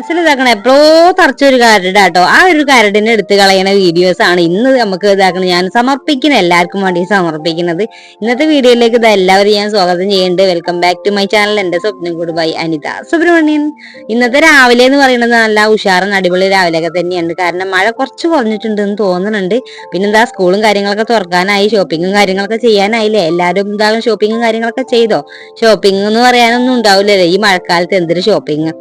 എപ്പോ എപ്പോഴോ തറച്ചൊരു കരട് കേട്ടോ ആ ഒരു കരടിനെ എടുത്ത് കളയണ വീഡിയോസ് ആണ് ഇന്ന് നമുക്ക് ഇതാക്കണം. ഞാൻ സമർപ്പിക്കുന്നത് എല്ലാവർക്കും വേണ്ടി സമർപ്പിക്കുന്നത്. ഇന്നത്തെ വീഡിയോയിലേക്ക് ഇത് എല്ലാവരും ഞാൻ സ്വാഗതം ചെയ്യുന്നുണ്ട്. Welcome back to my channel എന്റെ സ്വപ്നം കൂടി ബൈ അനിത സുബ്രഹ്മണ്യൻ. ഇന്നത്തെ രാവിലെ എന്ന് പറയുന്നത് നല്ല ഉഷാറും അടിപൊളി രാവിലെയൊക്കെ തന്നെയാണ്. കാരണം മഴ കുറച്ച് കുറഞ്ഞിട്ടുണ്ട് എന്ന് തോന്നുന്നുണ്ട്. പിന്നെ എന്താ സ്കൂളും കാര്യങ്ങളൊക്കെ തുറക്കാനായി ഷോപ്പിങ്ങും കാര്യങ്ങളൊക്കെ ചെയ്യാനായില്ലേ? എല്ലാവരും എന്തായാലും ഷോപ്പിങ്ങും കാര്യങ്ങളൊക്കെ ചെയ്തോ? ഷോപ്പിംഗ് എന്ന് പറയാനൊന്നും ഉണ്ടാവില്ലല്ലോ. ഈ മഴക്കാലത്ത് എന്തൊരു ഷോപ്പിംഗ്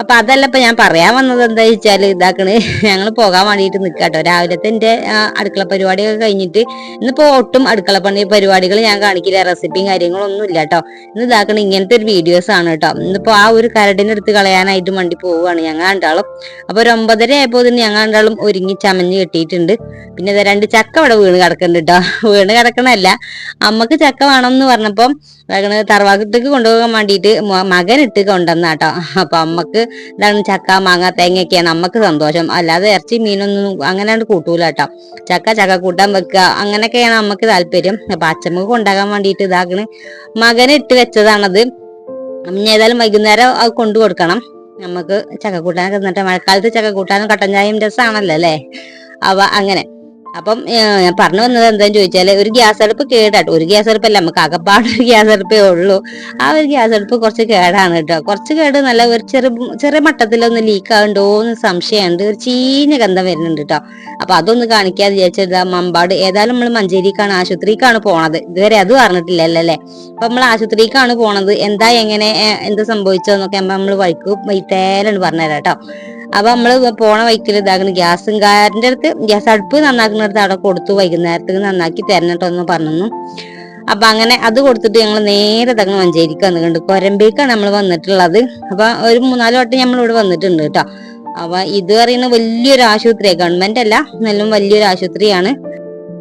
അപ്പൊ അതല്ല ഇപ്പൊ ഞാൻ പറയാൻ വന്നത് എന്താ വെച്ചാൽ ഇതാക്കണ്. ഞങ്ങൾ പോകാൻ വേണ്ടിയിട്ട് നിൽക്കാട്ടോ രാവിലത്തെ എന്റെ അടുക്കള പരിപാടിയൊക്കെ കഴിഞ്ഞിട്ട് ഇന്നിപ്പോ ഒട്ടും അടുക്കള പണി പരിപാടികൾ ഞാൻ കാണിക്കില്ല. റെസിപ്പിയും കാര്യങ്ങളും ഒന്നും ഇല്ല കേട്ടോ ഇന്ന് ഇതാക്കണ ഇങ്ങനത്തെ ഒരു വീഡിയോസ് ആണ് കേട്ടോ ഇന്നിപ്പോ ആ ഒരു കരടിന്റെ എടുത്ത് കളയാനായിട്ട് വണ്ടി പോവുകയാണ് ഞങ്ങൾ രണ്ടാളും. അപ്പൊ ഒരു ഒമ്പതര ആയപ്പോ തന്നെ ഞങ്ങൾ രണ്ടാളും ഒരുങ്ങി ചമഞ്ഞ് കെട്ടിയിട്ടുണ്ട്. പിന്നെ രണ്ട് ചക്ക ഇവിടെ വീണ് കിടക്കുന്നുണ്ട് കേട്ടോ വീണ് കിടക്കണല്ല അമ്മയ്ക്ക് ചക്ക വേണം എന്ന് പറഞ്ഞപ്പം ഇതാക്കണ് തറവാട്ടത്തേക്ക് കൊണ്ടുപോകാൻ വേണ്ടിയിട്ട് മകൻ ഇട്ട് കൊണ്ടുവന്നാട്ടോ അപ്പൊ അമ്മയ്ക്ക് എന്താണ് ചക്ക മാങ്ങ തേങ്ങയൊക്കെയാണ് അമ്മയ്ക്ക് സന്തോഷം. അല്ലാതെ ഇറച്ചി മീനൊന്നും അങ്ങനെ കൂട്ടൂല കേട്ടോ ചക്ക ചക്ക കൂട്ടാൻ വെക്കുക അങ്ങനെയൊക്കെയാണ് അമ്മയ്ക്ക് താല്പര്യം. അപ്പൊ അച്ഛമ്മക്ക് കൊണ്ടാകാൻ വേണ്ടിയിട്ട് ഇതാക്കണ്. മകൻ ഇട്ട് വെച്ചതാണത്. ഇനി ഏതായാലും വൈകുന്നേരം അത് കൊണ്ടു കൊടുക്കണം. നമുക്ക് ചക്ക കൂട്ടാനൊക്കെ എന്നിട്ട് മഴക്കാലത്ത് ചക്ക കൂട്ടാനും കട്ടൻ ചായയും രസമാണല്ലോ അല്ലേ? അവ അങ്ങനെ. അപ്പം ഞാൻ പറഞ്ഞു വന്നത് എന്താന്ന് ചോദിച്ചാൽ ഒരു ഗ്യാസ് അടുപ്പ് കേടാട്ടോ. ഒരു ഗ്യാസ് അടുപ്പല്ല നമുക്ക് അകപ്പാട് ഒരു ഗ്യാസ് അടുപ്പേ ഉള്ളൂ. ആ ഒരു ഗ്യാസ് അടുപ്പ് കുറച്ച് കേടാണ് കേട്ടോ. കുറച്ച് കേട് നല്ല ഒരു ചെറു ചെറിയ മട്ടത്തിലൊന്ന് ലീക്ക് ആകണ്ടോന്ന് സംശയമുണ്ട് ഒരു ചീഞ്ഞ ഗന്ധം വരുന്നുണ്ട് കേട്ടോ. അപ്പൊ അതൊന്ന് കാണിക്കാതെ വിചാരിച്ചത് മമ്പാട്. ഏതായാലും നമ്മൾ മഞ്ചേരിക്കാണ് ആശുപത്രിക്കാണ് പോണത്. ഇതുവരെ അത് പറഞ്ഞിട്ടില്ലല്ലോ അല്ലേ? അപ്പൊ നമ്മൾ ആശുപത്രിക്കാണ് പോണത്. എന്താ എങ്ങനെ എന്ത് സംഭവിച്ചതെന്നൊക്കെ നമ്മൾ വഴിക്ക് വൈത്തേലാണ് പറഞ്ഞുതരാം കേട്ടോ. അപ്പൊ നമ്മൾ പോണ വൈക്കിൽ ഇതാക്കണം. ഗ്യാസും കാരന്റെ അടുത്ത് ഗ്യാസ് അടുപ്പ് നന്നാക്കുന്നിടത്ത് അവിടെ കൊടുത്തു വൈകുന്നേരത്തേക്ക് നന്നാക്കി തരണട്ടോന്ന് പറഞ്ഞു അപ്പൊ അങ്ങനെ അത് കൊടുത്തിട്ട് ഞങ്ങൾ നേരെ തങ്ങ് മഞ്ചേരിക്ക് വന്നിട്ടുണ്ട് കൊരമ്പേക്കാണ് നമ്മൾ വന്നിട്ടുള്ളത്. അപ്പൊ ഒരു മൂന്നാൽ വട്ടം നമ്മൾ ഇവിടെ വന്നിട്ടുണ്ട് കേട്ടോ. അപ്പൊ ഇത് പറയുന്ന വലിയൊരു ആശുപത്രിയാണ് ഗവൺമെന്റ് അല്ല എന്നാലും വലിയൊരു ആശുപത്രിയാണ്.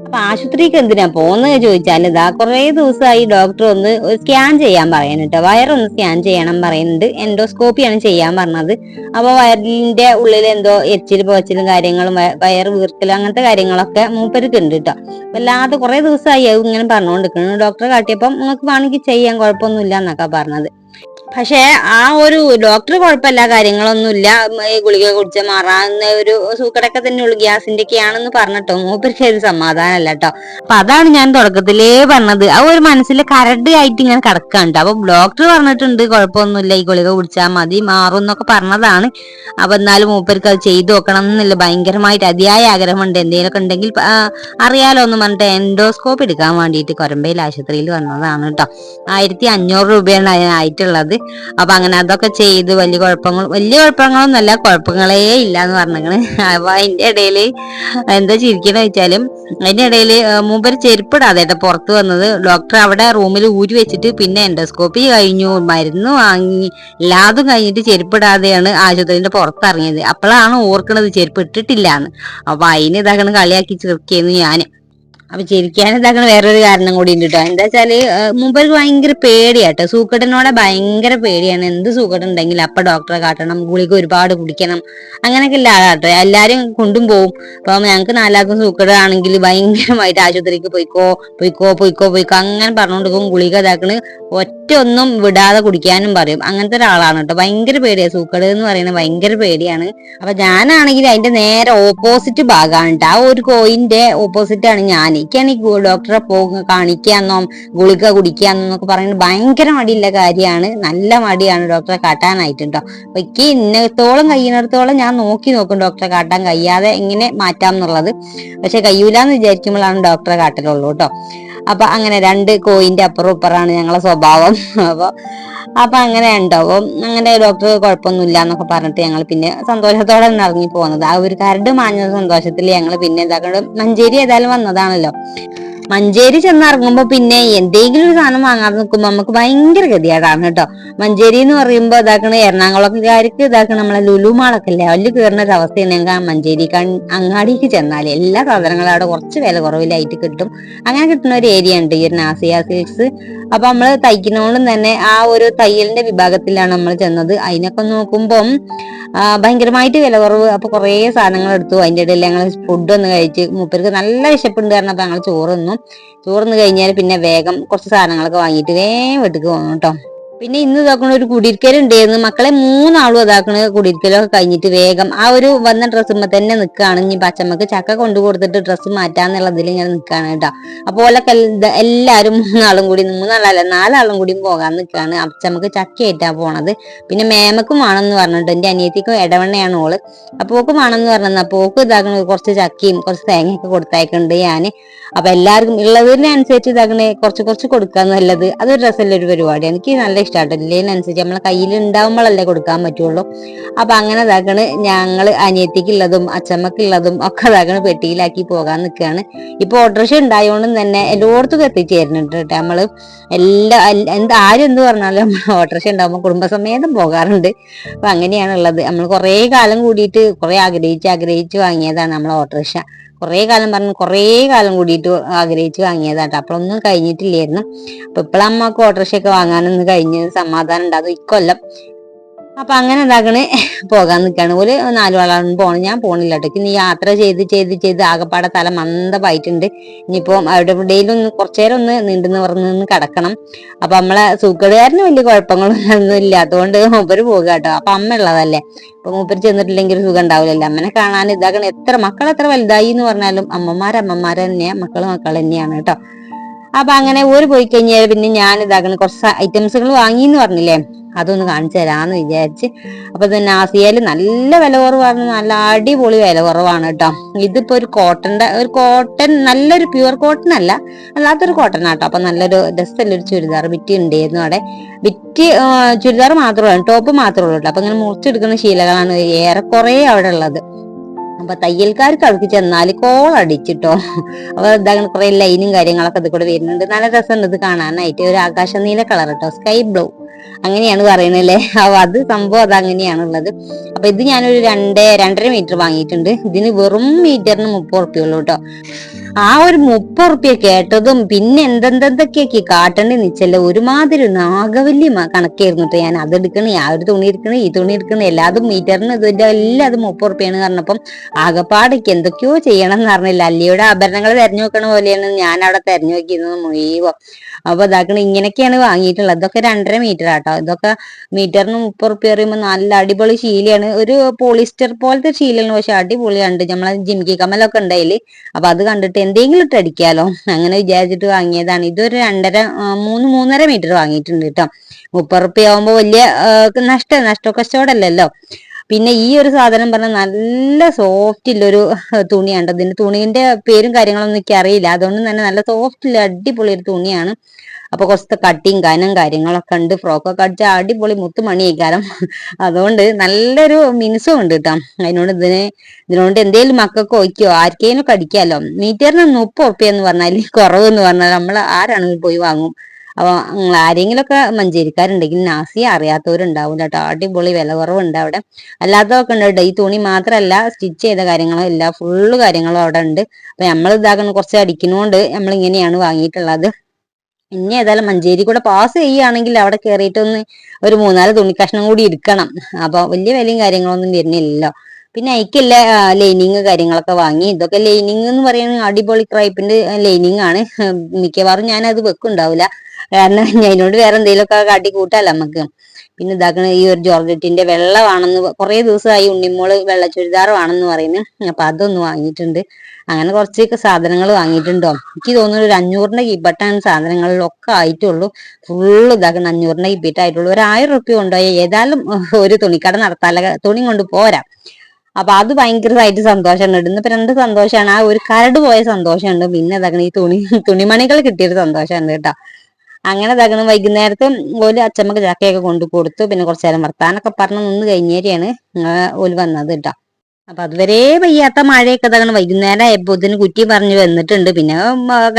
അപ്പൊ ആശുപത്രിക്ക് എന്തിനാ പോകുന്നത് ചോദിച്ചാൽ ഇതാ കുറേ ദിവസമായി ഡോക്ടർ ഒന്ന് സ്കാൻ ചെയ്യാൻ പറയുന്നുണ്ട് വയറൊന്ന് സ്കാൻ ചെയ്യണം പറയുന്നുണ്ട്. എൻഡോസ്കോപ്പിയാണ് ചെയ്യാൻ പറഞ്ഞത്. അപ്പൊ വയറിന്റെ ഉള്ളിൽ എന്തോ എച്ചിൽ പോച്ചിലും കാര്യങ്ങളും വയർ വീർക്കലും അങ്ങനത്തെ കാര്യങ്ങളൊക്കെ മൂപ്പർക്ക് ഉണ്ട് കേട്ടോ വല്ലാതെ കുറെ ദിവസമായി ഇങ്ങനെ പറഞ്ഞുകൊണ്ടിരിക്കുന്നു ഡോക്ടറെ കാട്ടിയപ്പം നിങ്ങൾക്ക് വേണമെങ്കിൽ ചെയ്യാൻ കുഴപ്പമൊന്നുമില്ല എന്നൊക്കെ പറഞ്ഞത്. പക്ഷേ ആ ഒരു ഡോക്ടർ കുഴപ്പമില്ല കാര്യങ്ങളൊന്നുമില്ല. ഈ ഗുളിക കുടിച്ച മാറാവുന്ന ഒരു സൂക്കടൊക്കെ തന്നെ ഉള്ളു. ഗ്യാസിന്റെ ഒക്കെ ആണെന്ന് പറഞ്ഞിട്ടോ. മൂപ്പർക്ക് ഒരു സമാധാനമല്ല കേട്ടോ. അപ്പൊ അതാണ് ഞാൻ തുടക്കത്തിലേ പറഞ്ഞത്. ആ ഒരു മനസ്സിൽ കരട് ആയിട്ട് ഇങ്ങനെ കിടക്കാണ് ട്ടോ. അപ്പൊ ഡോക്ടർ പറഞ്ഞിട്ടുണ്ട് കുഴപ്പമൊന്നുമില്ല ഈ ഗുളിക കുടിച്ചാൽ മതി മാറും എന്നൊക്കെ പറഞ്ഞതാണ്. അപ്പൊ എന്നാലും മൂപ്പർക്ക് അത് ചെയ്തു നോക്കണം എന്നില്ല. ഭയങ്കരമായിട്ട് അതിയായ ആഗ്രഹമുണ്ട്. എന്തെങ്കിലുമൊക്കെ ഉണ്ടെങ്കിൽ അറിയാലോ എന്ന് പറഞ്ഞിട്ട് എൻഡോസ്കോപ്പ് എടുക്കാൻ വേണ്ടിയിട്ട് കൊരമ്പയിൽ ആശുപത്രിയിൽ വന്നതാണ് കേട്ടോ. ആയിരത്തി അഞ്ഞൂറ് രൂപയാണ് അതിനായിട്ടുള്ളത്. അപ്പൊ അങ്ങനെ അതൊക്കെ ചെയ്ത് വലിയ കുഴപ്പങ്ങൾ വലിയ കുഴപ്പങ്ങളൊന്നുമല്ല കുഴപ്പങ്ങളേ ഇല്ല എന്ന് പറഞ്ഞിങ്ങനെ അപ്പൊ അതിന്റെ ഇടയിൽ എന്താ ചിരിക്കണ വെച്ചാലും അതിന്റെ ഇടയിൽ മൂപ്പര് ചെരുപ്പിടാതെ പുറത്ത് വന്നത്. ഡോക്ടർ അവിടെ റൂമിൽ ഊരി വെച്ചിട്ട് പിന്നെ എൻഡോസ്കോപ്പി കഴിഞ്ഞു മരുന്ന് വാങ്ങി എല്ലാതും കഴിഞ്ഞിട്ട് ചെരുപ്പിടാതെയാണ് ആശുപത്രിന്റെ പുറത്തിറങ്ങിയത്. അപ്പോഴാണ് ഓർക്കണത് ചെരുപ്പ് ഇട്ടിട്ടില്ല എന്ന് അപ്പൊ അതിന് ഇതാക്കണ കളിയാക്കി ചെറുക്കിയെന്ന് ഞാൻ അപ്പൊ ചിരിക്കാൻ ഇതാക്കണ വേറൊരു കാരണം കൂടി ഉണ്ട് കേട്ടോ എന്താ വെച്ചാൽ മുമ്പർക്ക് ഭയങ്കര പേടിയാട്ടോ. സൂക്കട്ടനോടെ ഭയങ്കര പേടിയാണ്. എന്ത് സൂക്കട്ടൻ ഉണ്ടെങ്കിലും അപ്പൊ ഡോക്ടറെ കാട്ടണം ഗുളിക ഒരുപാട് കുടിക്കണം അങ്ങനെയൊക്കെ ഇല്ല ആളാട്ടോ. എല്ലാരും കൊണ്ടും പോവും. അപ്പൊ ഞങ്ങൾക്ക് നാലാൾക്കും സൂക്കടാണെങ്കിൽ ഭയങ്കരമായിട്ട് ആശുപത്രിക്ക് പോയിക്കോ പോയിക്കോ പോയിക്കോ പോയിക്കോ അങ്ങനെ പറഞ്ഞുകൊണ്ടിരിക്കും ഗുളിക ഇതാക്കണ് ഒറ്റ ഒന്നും വിടാതെ കുടിക്കാനും പറയും. അങ്ങനത്തെ ഒരാളാണ് കേട്ടോ ഭയങ്കര പേടിയാണ് സൂക്കട് എന്ന് പറയുന്നത് ഭയങ്കര പേടിയാണ്. അപ്പൊ ഞാനാണെങ്കിൽ അതിന്റെ നേരെ ഓപ്പോസിറ്റ് ഭാഗമാണ്. ആ ഒരു കോയിന്റെ ഓപ്പോസിറ്റ് ആണ് ഞാൻ എനിക്കാണ് ഡോക്ടറെ പോകുക കാണിക്കാന്നോ ഗുളിക കുടിക്കാന്നൊക്കെ പറയുന്നത് ഭയങ്കര മടിയുള്ള കാര്യമാണ്. നല്ല മടിയാണ് ഡോക്ടറെ കാട്ടാനായിട്ടുണ്ടോ കേട്ടോ അപ്പൊ എനിക്ക് ഇന്നത്തോളം കഴിയുന്നിടത്തോളം ഞാൻ നോക്കി നോക്കും ഡോക്ടറെ കാട്ടാൻ കഴിയാതെ എങ്ങനെ മാറ്റാം എന്നുള്ളത് പക്ഷെ കഴിയൂലെന്ന് വിചാരിക്കുമ്പോഴാണ് ഡോക്ടറെ കാട്ടലുള്ളൂ കേട്ടോ. അപ്പൊ അങ്ങനെ രണ്ട് കോയിന്റെ അപ്പുറം ഇപ്പുറമാണ് ഞങ്ങളെ സ്വഭാവം. അപ്പൊ അപ്പൊ അങ്ങനെ ഉണ്ടാവും. അങ്ങനെ ഡോക്ടർ കുഴപ്പമൊന്നുമില്ല എന്നൊക്കെ പറഞ്ഞിട്ട് ഞങ്ങൾ പിന്നെ സന്തോഷത്തോടെ ഇറങ്ങി പോകുന്നത് ആ ഒരു കരട് മാഞ്ഞ സന്തോഷത്തിൽ ഞങ്ങൾ പിന്നെ എന്താക്കണം മഞ്ചേരി ഏതായാലും വന്നതാണല്ലോ. മഞ്ചേരി ചെന്നിറങ്ങുമ്പോ പിന്നെ എന്തെങ്കിലും ഒരു സാധനം വാങ്ങാൻ നിൽക്കുമ്പോ നമുക്ക് ഭയങ്കര ഗതിയാടാണ് കേട്ടോ. മഞ്ചേരി എന്ന് പറയുമ്പോ ഇതാക്കണ എറണാകുളംകാർക്ക് ഇതാക്കണ നമ്മളെ ലുലു മാളൊക്കെ അല്ലേ അതിൽ കയറുന്ന ഒരു അവസ്ഥയാണ് മഞ്ചേരി അങ്ങാടിക്ക് ചെന്നാൽ എല്ലാ സാധനങ്ങളും അവിടെ കുറച്ച് വില കുറവിലായിട്ട് കിട്ടും. അങ്ങനെ കിട്ടുന്ന ഒരു ഏരിയ ഉണ്ട്. ഈ ഒരു നാസിയ സിൽക്സ്. അപ്പൊ നമ്മൾ തയ്ക്കുന്നോണ്ടും തന്നെ ആ ഒരു തയ്യലിന്റെ വിഭാഗത്തിലാണ് നമ്മൾ ചെന്നത്. അതിനൊക്കെ നോക്കുമ്പം ഭയങ്കരമായിട്ട് വില കുറവ്. അപ്പൊ കുറേ സാധനങ്ങൾ എടുത്തു. അതിന്റെ ഇടയിൽ ഞങ്ങൾ ഫുഡ് ഒന്ന് കഴിച്ച് മൂപ്പർക്ക് നല്ല വിശപ്പുണ്ട് കാരണം അപ്പൊ ഞങ്ങൾ ചോറ് തിന്നു. ചോറ് കഴിഞ്ഞാൽ പിന്നെ വേഗം കുറച്ച് സാധനങ്ങളൊക്കെ വാങ്ങിയിട്ട് വേഗം വീട്ടിക്ക് പോകണം കേട്ടോ. പിന്നെ ഇന്ന് ഇതാക്കണ ഒരു കുടിയിരിക്കലുണ്ടായിരുന്നു മക്കളെ മൂന്നാളും ഇതാക്കണ കുടിയിരിക്കലൊക്കെ കഴിഞ്ഞിട്ട് വേഗം ആ ഒരു വന്ന ഡ്രസ്സുമ്മ തന്നെ നിൽക്കുകയാണ് ഇനി പച്ചമ്മക്ക് ചക്ക കൊണ്ടു കൊടുത്തിട്ട് ഡ്രസ്സ് മാറ്റാന്നുള്ളതിൽ ഇങ്ങനെ നിൽക്കുകയാണ് കേട്ടോ. അപ്പോൾ ഓലൊക്കെ എല്ലാവരും മൂന്നാളും കൂടി മൂന്നാളല്ല നാലാളും കൂടിയും പോകാൻ നിൽക്കുകയാണ് അച്ചമ്മക്ക് ചക്കയായിട്ടാ പോണത്. പിന്നെ മേമക്കും വേണമെന്ന് പറഞ്ഞിട്ട് എന്റെ അനിയത്തിക്കും ഇടവണ്ണയാണ് ഓൾ. അപ്പോൾ ഓക്ക് വേണമെന്ന് പറഞ്ഞത് അപ്പോൾ ഓക്ക് ഇതാക്കണ കുറച്ച് ചക്കയും കുറച്ച് തേങ്ങയൊക്കെ കൊടുത്തയക്കുന്നുണ്ട് ഞാൻ അപ്പൊ എല്ലാവർക്കും ഉള്ളതിനനുസരിച്ച് ഇതാക്കണേ കുറച്ച് കുറച്ച് കൊടുക്കുക നല്ലത് അതൊരു രസമുള്ള ഒരു പരിപാടിയാണ്. എനിക്ക് നല്ല ഇഷ്ടമാട്ടോ ഇല്ലതിനനുസരിച്ച് നമ്മളെ കയ്യിൽ ഉണ്ടാവുമ്പോഴല്ലേ കൊടുക്കാൻ പറ്റുള്ളൂ. അപ്പൊ അങ്ങനെ ഇതാക്കണ്. ഞങ്ങൾ അനിയത്തിക്കുള്ളതും അച്ചമ്മക്കുള്ളതും ഒക്കെ ഇതാക്കണ്. പെട്ടിയിലാക്കി പോകാൻ നിൽക്കുകയാണ് ഇപ്പൊ ഓട്ടോറിക്ഷ ഉണ്ടായോണ്ടും തന്നെ എല്ലായിടത്തും എത്തിച്ചേരുന്നുണ്ട് കേട്ടോ. നമ്മൾ എല്ലാ എന്ത് ആരും എന്ത് പറഞ്ഞാലും നമ്മൾ ഓട്ടോറിക്ഷ ഉണ്ടാകുമ്പോൾ കുടുംബസമേതം പോകാറുണ്ട്. അപ്പൊ അങ്ങനെയാണുള്ളത്. നമ്മൾ കുറേ കാലം കൂടിയിട്ട് കുറേ ആഗ്രഹിച്ച് ആഗ്രഹിച്ച് വാങ്ങിയതാണ് നമ്മളെ ഓട്ടോറിക്ഷ. കുറേ കാലം പറഞ്ഞു കുറേ കാലം കൂടിയിട്ട് ആഗ്രഹിച്ച് വാങ്ങിയതാട്ടോ. അപ്പോഴൊന്നും കഴിഞ്ഞിട്ടില്ലായിരുന്നു. അപ്പൊ ഇപ്പോഴമ്മക്ക് ഓട്ടോറിക്ഷയൊക്കെ വാങ്ങാനൊന്ന് കഴിഞ്ഞ് സമാധാനം ഉണ്ടാകും ഇക്കൊല്ലം അപ്പൊ അങ്ങനെ എന്താക്കണ് പോകാൻ നിൽക്കാണ് ഒരു നാല് പോണം. ഞാൻ പോണില്ല കേട്ടോ. ഇനി യാത്ര ചെയ്ത് ചെയ്ത് ചെയ്ത് ആകപ്പാടെ തല മന്ദമായിട്ടുണ്ട് ഇനിയിപ്പോ അവിടെ ഡെയിലി ഒന്ന് കുറച്ചു നേരം ഒന്ന് നീണ്ടു നിവർന്ന് നിന്ന് കിടക്കണം. അപ്പൊ നമ്മളെ സൂക്കടുകാരന് വലിയ കുഴപ്പങ്ങളൊന്നും ഇല്ലാത്തതുകൊണ്ട് മൂപ്പര് പോകുക കേട്ടോ. അപ്പൊ അമ്മ ഉള്ളതല്ലേ. അപ്പൊ മൂപ്പര് ചെന്നിട്ടില്ലെങ്കിൽ സുഖം ഉണ്ടാവില്ലല്ലോ. അമ്മനെ കാണാൻ ഇതാക്കണം. എത്ര മക്കൾ എത്ര വലുതായി എന്ന് പറഞ്ഞാലും അമ്മമാർ അമ്മമാർ തന്നെയാ മക്കൾ മക്കൾ തന്നെയാണ് കേട്ടോ. അപ്പൊ അങ്ങനെ ഓര് പോയി കഴിഞ്ഞാൽ പിന്നെ ഞാൻ ഇതാക്കണം കുറച്ച് ഐറ്റംസുകൾ വാങ്ങി എന്ന് പറഞ്ഞില്ലേ? അതൊന്ന് കാണിച്ചു തരാന്ന് വിചാരിച്ച്. അപ്പൊ തന്നെ നല്ല വില കുറവാണ്. നല്ല അടിപൊളി വില കുറവാണ് കേട്ടോ ഇതിപ്പോ ഒരു കോട്ടന്റെ ഒരു കോട്ടൺ നല്ലൊരു പ്യുവർ കോട്ടൺ അല്ല. അല്ലാത്തൊരു കോട്ടൺ ആട്ടോ. അപ്പൊ നല്ലൊരു ഒരു ചുരിദാർ ബിറ്റി ഉണ്ടായിരുന്നു അവിടെ. ബിറ്റി ചുരിദാർ മാത്രമേ ടോപ്പ് മാത്രമേ ഉള്ളൂ അപ്പൊ ഇങ്ങനെ മുറിച്ചെടുക്കുന്ന ശീലകളാണ് ഏറെക്കുറെ അവിടെ ഉള്ളത്. അപ്പൊ തയ്യൽക്കാർക്ക് അവർക്ക് ചെന്നാൽ കോൾ അടിച്ചിട്ടോ. അപ്പൊ ഇതാണ് കുറെ ലൈനും കാര്യങ്ങളൊക്കെ ഇത് കൂടെ വരുന്നുണ്ട്. നല്ല രസമുണ്ട് ഇത് കാണാനായിട്ട്. ഒരു ആകാശ നീല കളർ കേട്ടോ സ്കൈ ബ്ലൂ. അങ്ങനെയാണ് പറയണല്ലേ അപ്പൊ അത് സംഭവം അത് അങ്ങനെയാണുള്ളത്. അപ്പൊ ഇത് ഞാനൊരു രണ്ട് രണ്ടര മീറ്റർ വാങ്ങിയിട്ടുണ്ട്. ഇതിന് വെറും മീറ്ററിന് മുപ്പത് ഉറപ്പിയുള്ളൂ കേട്ടോ ആ ഒരു മുപ്പത് റുപ്യ കേട്ടതും പിന്നെ എന്തെന്തെന്തൊക്കെയൊക്കെ കാട്ടേണ്ടി നിച്ചല്ല? ഒരുമാതിരി നാഗവല്യ കണക്കായിരുന്നു ഞാൻ അത് ആ ഒരു തുണി എടുക്കണേ ഈ തുണി എടുക്കണേ എല്ലാതും മീറ്ററിന് ഇതിന്റെ എല്ലാം അത് മുപ്പത് റുപ്യാണ് പറഞ്ഞപ്പം ആകപ്പാടേക്ക് എന്തൊക്കെയോ ചെയ്യണം എന്ന് പറഞ്ഞില്ല അല്ലിയുടെ ആഭരണങ്ങൾ തെരഞ്ഞു നോക്കണ പോലെയാണ് ഞാൻ അവിടെ തെരഞ്ഞു നോക്കിയിരുന്നത് മുഴുവൻ. അപ്പൊ ഇതാക്കണ ഇങ്ങനെയൊക്കെയാണ് വാങ്ങിയിട്ടുള്ളത്. ഇതൊക്കെ രണ്ടര മീറ്റർ ആട്ടോ ഇതൊക്കെ മീറ്ററിന് മുപ്പത് റുപ്യ പറയുമ്പോൾ നല്ല അടിപൊളി ശീലയാണ്. ഒരു പോളിസ്റ്റർ പോലത്തെ ശീലയാണ്. പക്ഷെ അടിപൊളിയുണ്ട് നമ്മളെ ജിംകി കമലൊക്കെ ഉണ്ടായിൽ അപ്പൊ അത് കണ്ടിട്ട് എന്തെങ്കിലും ഇട്ട് അടിക്കാലോ. അങ്ങനെ വിചാരിച്ചിട്ട് വാങ്ങിയതാണ്. ഇതൊരു രണ്ടര മൂന്ന് മൂന്നര മീറ്റർ വാങ്ങിയിട്ടുണ്ട് കേട്ടോ. മുപ്പത് റുപ്യ ആവുമ്പോ വലിയ നഷ്ടം നഷ്ട നഷ്ട കച്ചവടമല്ലല്ലോ പിന്നെ ഈ ഒരു സാധനം പറഞ്ഞാൽ നല്ല സോഫ്റ്റ് ഉള്ളൊരു തുണിയാണ് ഇതിന്റെ തുണീന്റെ പേരും കാര്യങ്ങളൊന്നും എനിക്ക് അറിയില്ല. അതുകൊണ്ട് തന്നെ നല്ല സോഫ്റ്റ് ഉള്ള അടിപൊളി ഒരു തുണിയാണ്. അപ്പൊ കുറച്ച് കട്ടിങ് കനം കാര്യങ്ങളൊക്കെ ഉണ്ട്. ഫ്രോക്കൊക്കെ അടിച്ച അടിപൊളി മുത്തുമണിയേക്കാരം അതുകൊണ്ട് നല്ലൊരു മിനുസം ഉണ്ട് കേട്ടോ അതിനോട് ഇതിന് ഇതിനോണ്ട് എന്തേലും മക്കൾക്ക് ഒയ്ക്കോ ആർക്കേലും ഒക്കെ അടിക്കാലോ. മീറ്ററിന് മുപ്പത് ഉറുപ്പ്യ എന്ന് പറഞ്ഞാൽ കുറവ് എന്ന് പറഞ്ഞാൽ നമ്മൾ ആരാണെങ്കിലും പോയി വാങ്ങും. അപ്പൊ നിങ്ങൾ ആരെങ്കിലുമൊക്കെ മഞ്ചേരിക്കാരുണ്ടെങ്കിൽ നാസി അറിയാത്തവരുണ്ടാവും കേട്ടോ അടിപൊളി വില കുറവുണ്ട് അവിടെ. അല്ലാത്തതൊക്കെ ഉണ്ട്. ഈ തുണി മാത്രമല്ല സ്റ്റിച്ച് ചെയ്ത കാര്യങ്ങളും എല്ലാ ഫുള്ള് കാര്യങ്ങളും അവിടെ ഉണ്ട്. അപ്പൊ നമ്മൾ ഇതാക്കണം. കുറച്ച് അടിക്കുന്നോണ്ട് നമ്മൾ ഇങ്ങനെയാണ് വാങ്ങിയിട്ടുള്ളത്. ഇനി ഏതായാലും മഞ്ചേരി കൂടെ പാസ് ചെയ്യുകയാണെങ്കിൽ അവിടെ കയറിയിട്ടൊന്ന് ഒരു മൂന്നാൽ തുണി കഷ്ണം കൂടി എടുക്കണം അപ്പൊ വലിയ വിലയും കാര്യങ്ങളൊന്നും വരുന്നില്ലല്ലോ. പിന്നെ അയക്കില്ല ലൈനിങ് കാര്യങ്ങളൊക്കെ വാങ്ങി. ഇതൊക്കെ ലൈനിങ് എന്ന് പറയുന്ന അടിപൊളി ക്രൈപ്പിന്റെ ലൈനിങ് ആണ്. മിക്കവാറും ഞാൻ അത് വെക്കുണ്ടാവില്ല കാരണം ഞാൻ അതിനോട് വേറെ എന്തെങ്കിലുമൊക്കെ കാട്ടി കൂട്ടാല്ല നമുക്ക്. പിന്നെ ഇതാക്കണ ഈ ഒരു ജോർജറ്റിന്റെ വെള്ളമാണെന്ന് കുറെ ദിവസമായി ഉണ്ണിമോൾ വെള്ള ചുരിദാർ വേണമെന്ന് പറയുന്നു. അപ്പൊ അതൊന്ന് വാങ്ങിയിട്ടുണ്ട്. അങ്ങനെ കുറച്ച് സാധനങ്ങൾ വാങ്ങിയിട്ടുണ്ടോ? എനിക്ക് തോന്നുന്നു ഒരു അഞ്ഞൂറിന്റെ കിബട്ടാണ് സാധനങ്ങളിലൊക്കെ ആയിട്ടുള്ളൂ. ഫുള്ള് ഇതാക്കണം അഞ്ഞൂറിന്റെ കീപ്പിട്ടായിട്ടുള്ളൂ. ഒരു ആയിരം റുപ്യ കൊണ്ടുപോയി ഏതായാലും ഒരു തുണിക്കട നടത്താല തുണി കൊണ്ട് പോരാ. അപ്പൊ അത് ഭയങ്കരമായിട്ട് സന്തോഷമുണ്ട്. ഇന്നിപ്പോ രണ്ട് സന്തോഷമാണ്. ആ ഒരു കരട് പോയ സന്തോഷമുണ്ട്. പിന്നെ തകണ ഈ തുണി തുണിമണികൾ കിട്ടിയൊരു സന്തോഷമുണ്ട് കേട്ടോ. അങ്ങനെ തകണ വൈകുന്നേരത്ത് ഓൽ അച്ഛമ്മക്ക് ചക്കയൊക്കെ കൊണ്ടു കൊടുത്തു. പിന്നെ കുറച്ചു നേരം വർത്താനൊക്കെ പറഞ്ഞ് നിന്ന് കഴിഞ്ഞേരെയാണ് ഓൽ വന്നത് കേട്ടോ. അപ്പൊ അതുവരെ വയ്യാത്ത മഴയൊക്കെ ഇതാകണം വൈകുന്നേരം ആയപ്പോ കുറ്റി പറഞ്ഞു വന്നിട്ടുണ്ട്. പിന്നെ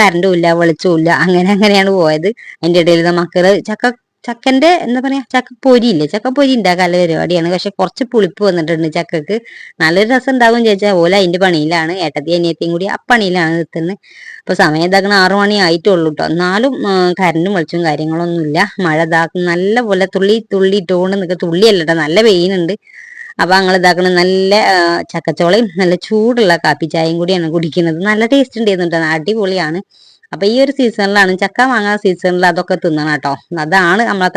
കറണ്ടും ഇല്ല വെളിച്ചവും ഇല്ല. അങ്ങനെ അങ്ങനെയാണ് പോയത്. അതിന്റെ ഇടയിൽ മക്കൾ ചക്ക ചക്കന്റെ എന്താ പറയാ ചക്ക പൊരിയില്ലേ? ചക്ക പൊരി ഉണ്ടാക്കാനുള്ള പരിപാടിയാണ്. പക്ഷെ കുറച്ച് പുളിപ്പ് വന്നിട്ടുണ്ട് ചക്കക്ക്. നല്ലൊരു രസം ഉണ്ടാവും ചോദിച്ചാൽ ഓല അതിന്റെ പണിയിലാണ്. ഏട്ടത്തി അനിയത്തിയും കൂടി ആ പണിയിലാണ് നിൽക്കുന്നത് ഇപ്പൊ സമയം ഇതാക്കണ ആറു മണി ആയിട്ടുള്ളൂ കേട്ടോ എന്നാലും കരണ്ടും വെളിച്ചും കാര്യങ്ങളൊന്നുമില്ല. മഴ ഇതാക്കുന്ന നല്ല പോലെ തുള്ളി തുള്ളി ഇട്ടുകൊണ്ട് നിൽക്കുക തുള്ളിയല്ല നല്ല വെയിലുണ്ട് അപ്പൊ ഞങ്ങൾ ഇതാക്കണ നല്ല ചക്കച്ചോളയും നല്ല ചൂടുള്ള കാപ്പി ചായയും കൂടിയാണ് കുടിക്കുന്നത്. നല്ല ടേസ്റ്റ് ഉണ്ടായിരുന്നു കേട്ടോ അടിപൊളിയാണ്. അപ്പൊ ഈ ഒരു സീസണിലാണ് ചക്ക മാങ്ങ സീസണിൽ അതൊക്കെ തിന്നണം കേട്ടോ. അതാണ് നമ്മളെ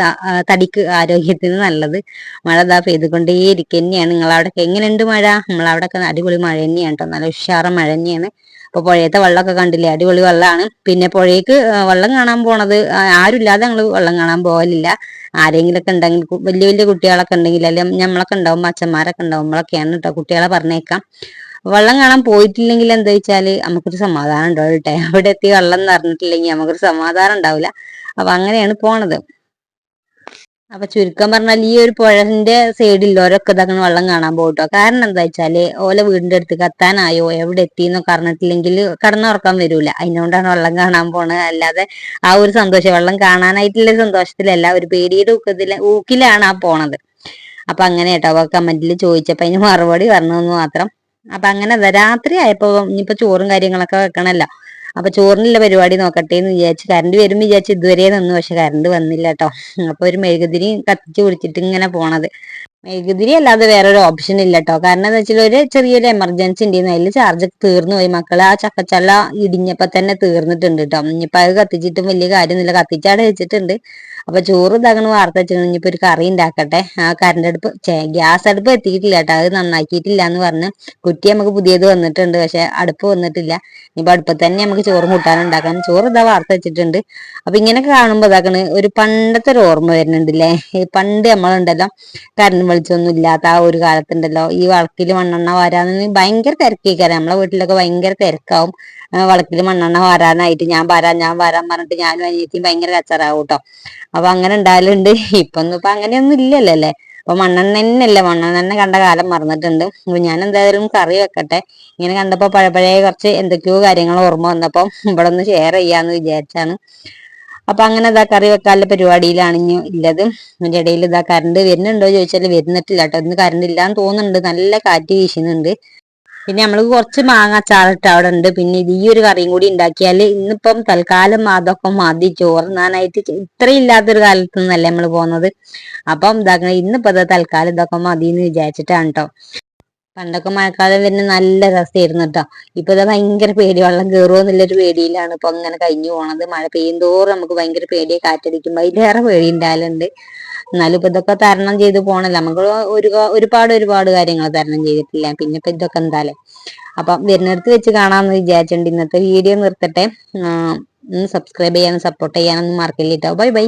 തടിക്ക് ആരോഗ്യത്തിന് നല്ലത്. മഴ ഇതാ പെയ്തുകൊണ്ടേ ഇരിക്കുക തന്നെയാണ് നിങ്ങളവിടെ എങ്ങനെയുണ്ട് മഴ? നമ്മളവിടെയൊക്കെ അടിപൊളി മഴ തന്നെയാണ് കേട്ടോ. നല്ല ഉഷാറ മഴ തന്നെയാണ്. അപ്പൊ പുഴയത്തെ വെള്ളമൊക്കെ കണ്ടില്ലേ? അടിപൊളി വെള്ളമാണ്. പിന്നെ പുഴയ്ക്ക് വെള്ളം കാണാൻ പോണത് ആരുമില്ലാതെ ഞങ്ങൾ വെള്ളം കാണാൻ പോകലില്ല ആരെങ്കിലൊക്കെ ഉണ്ടെങ്കിൽ വലിയ വലിയ കുട്ടികളൊക്കെ ഉണ്ടെങ്കിൽ അല്ലെങ്കിൽ നമ്മളൊക്കെ ഉണ്ടാവും അച്ഛന്മാരൊക്കെ ഉണ്ടാവുമ്പോഴൊക്കെയാണ് കേട്ടോ കുട്ടികളെ പറഞ്ഞേക്കാം. വെള്ളം കാണാൻ പോയിട്ടില്ലെങ്കിൽ എന്താ വെച്ചാൽ നമുക്കൊരു സമാധാനം ഉണ്ടാവും കേട്ടെ അവിടെ എത്തി വെള്ളം നിറഞ്ഞിട്ടില്ലെങ്കിൽ നമുക്കൊരു സമാധാനം ഉണ്ടാവില്ല. അപ്പൊ അങ്ങനെയാണ് പോണത്. അപ്പൊ ചുരുക്കം പറഞ്ഞാൽ ഈ ഒരു പുഴന്റെ സൈഡിൽ ഓരോക്കെ ഇതങ്ങനെ വെള്ളം കാണാൻ പോകട്ടോ കാരണം എന്താ വെച്ചാൽ ഓലെ വീടിന്റെ അടുത്ത് കത്താനായോ എവിടെ എത്തി എന്നൊക്കെ അറിഞ്ഞിട്ടില്ലെങ്കിൽ കടന്നുറക്കാൻ വരൂല. അതിനോണ്ടാണ് വെള്ളം കാണാൻ പോണത്. അല്ലാതെ ആ ഒരു സന്തോഷം വെള്ളം കാണാനായിട്ടുള്ള സന്തോഷത്തിലല്ല ഒരു പേടിയുടെ ഊക്കത്തിൽ ഊക്കിലാണ് ആ പോണത്. അപ്പൊ അങ്ങനെ കേട്ടോ കമന്റിൽ ചോദിച്ചപ്പോ അതിന് മറുപടി പറഞ്ഞു മാത്രം. അപ്പൊ അങ്ങനെ രാത്രി ആയപ്പോ ഇനിയിപ്പോ ചോറും കാര്യങ്ങളൊക്കെ വെക്കണല്ലോ. അപ്പൊ ചോറിനുള്ള പരിപാടി നോക്കട്ടെ എന്ന് വിചാരിച്ച് കറണ്ട് വരും വിചാരിച്ച് ഇതുവരെ നിന്നു പക്ഷെ കറണ്ട് വന്നില്ല കേട്ടോ അപ്പൊ ഒരു മെഴുകുതിരി കത്തിച്ചു പിടിച്ചിട്ട് ഇങ്ങനെ പോണത്. മെഴുകുതിരി അല്ലാതെ വേറൊരു ഓപ്ഷൻ ഇല്ല കേട്ടോ കാരണം എന്താ വെച്ചാൽ ഒരു ചെറിയൊരു എമർജൻസി ഉണ്ടായിരുന്നു അതിൽ ചാർജ് തീർന്നു പോയി. മക്കൾ ആ ചക്കച്ചള്ള ഇടിഞ്ഞപ്പോ തന്നെ തീർന്നിട്ടുണ്ട് കേട്ടോ ഇനിയിപ്പൊ അത് കത്തിച്ചിട്ടും വലിയ കാര്യമൊന്നുമില്ല. കത്തിച്ചാടെ വെച്ചിട്ടുണ്ട്. അപ്പൊ ചോറ് ഇതാകണ വാർത്ത വെച്ചിട്ട് ഇനിയിപ്പോ ഒരു കറി ഉണ്ടാക്കട്ടെ ആ കറണ്ട് അടുപ്പ് ഗ്യാസ് അടുപ്പ് എത്തിയിട്ടില്ല കേട്ടോ അത് നന്നാക്കിയിട്ടില്ല എന്ന് പറഞ്ഞ് കുറ്റി നമുക്ക് പുതിയത് വന്നിട്ടുണ്ട്. പക്ഷെ അടുപ്പ് വന്നിട്ടില്ല. ഇനിയിപ്പോ അടുപ്പത്ത് തന്നെ നമുക്ക് ചോറ് കൂട്ടാനുണ്ടാക്കാം ചോറ് ഇതാ വാർത്ത വെച്ചിട്ടുണ്ട്. അപ്പൊ ഇങ്ങനെ കാണുമ്പോ ഇതാക്കണ്. ഒരു പണ്ടത്തെ ഒരു ഓർമ്മ വരുന്നുണ്ടല്ലേ? പണ്ട് നമ്മളുണ്ടല്ലോ. കറണ്ട് വെളിച്ചൊന്നും ഇല്ലാത്ത ആ ഒരു കാലത്തുണ്ടല്ലോ. ഈ വളക്കിൽ മണ്ണെണ്ണ വാരാന്ന് ഭയങ്കര തിരക്കേക്കാരം. നമ്മളെ വീട്ടിലൊക്കെ ഭയങ്കര തിരക്കാവും. വളക്കിൽ മണ്ണെണ്ണ വാരാനായിട്ട് ഞാൻ വരാം ഞാൻ വരാൻ പറഞ്ഞിട്ട് ഞാനും അനിയത്തിയും ഭയങ്കര കച്ചറാവും കേട്ടോ. അപ്പൊ അങ്ങനെ ഉണ്ടായാലുണ്ട് ഇപ്പൊ ഒന്നും ഇപ്പൊ അങ്ങനെയൊന്നും ഇല്ലല്ലോ അല്ലേ? അപ്പൊ മണ്ണെണ്ണ തന്നെയല്ലേ? മണ്ണെണ്ണ തന്നെ കണ്ട കാലം മറന്നിട്ടുണ്ട്. അപ്പൊ ഞാൻ എന്തായാലും കറി വെക്കട്ടെ. ഇങ്ങനെ കണ്ടപ്പോ പഴയ പഴയ കുറച്ച് എന്തൊക്കെയോ കാര്യങ്ങൾ ഓർമ്മ വന്നപ്പോ ഇവിടെ ഒന്ന് ഷെയർ ചെയ്യാന്ന് വിചാരിച്ചാണ്. അപ്പൊ അങ്ങനെ ഇതാ കറി വെക്കാനുള്ള പരിപാടിയിലാണ് ഇനി ഉള്ളത്. അതിന്റെ ഇടയിൽ ഇതാ കറണ്ട് വരുന്നുണ്ടോ ചോദിച്ചാൽ വരുന്നിട്ടില്ല കേട്ടോ. ഇന്ന് കറണ്ട് ഇല്ലാന്ന് തോന്നുന്നുണ്ട്. നല്ല കാറ്റ് വീശുന്നുണ്ട്. പിന്നെ നമ്മൾക്ക് കുറച്ച് മാങ്ങ അച്ചാറിട്ട് അവിടെ ഉണ്ട്. പിന്നെ ഇത് ഈ ഒരു കറിയും കൂടി ഉണ്ടാക്കിയാൽ ഇന്നിപ്പം തൽക്കാലം അതൊക്കെ മതി. ചോറുന്നാനായിട്ട് ഇത്രയും ഇല്ലാത്തൊരു കാലത്ത് നിന്നല്ലേ നമ്മൾ പോകുന്നത് അപ്പം ഇതാക്കണം ഇന്നിപ്പോ തൽക്കാലം ഇതൊക്കെ മതി എന്ന് വിചാരിച്ചിട്ടാണ് കേട്ടോ പണ്ടൊക്കെ മഴക്കാലം വരുന്ന നല്ല രസമായിരുന്നു കേട്ടോ ഇപ്പൊ ഇതാ ഭയങ്കര പേടി. വെള്ളം കയറുമോ എന്നുള്ളൊരു പേടിയിലാണ്. ഇപ്പൊ അങ്ങനെ കഴിഞ്ഞു പോണത്. മഴ പെയ്യുന്തോറും നമുക്ക് ഭയങ്കര പേടിയെ. കാറ്റടിക്കുമ്പോ അതിലേറെ പേടി ഉണ്ടാകലുണ്ട് എന്നാലും ഇപ്പൊ ഇതൊക്കെ തരണം ചെയ്ത് പോണല്ലോ. നമുക്ക് ഒരു ഒരുപാട് ഒരുപാട് കാര്യങ്ങൾ തരണം ചെയ്തിട്ടില്ല. പിന്നെ ഇപ്പൊ ഇതൊക്കെ എന്താലേ. അപ്പം വരുന്നിടത്ത് വെച്ച് കാണാമെന്ന് വിചാരിച്ചിട്ടുണ്ട് ഇന്നത്തെ വീഡിയോ നിർത്തട്ടെ. ഒന്ന് സബ്സ്ക്രൈബ് ചെയ്യാനും സപ്പോർട്ട് ചെയ്യാനൊന്നും മറക്കില്ല കേട്ടോ ബൈ ബൈ.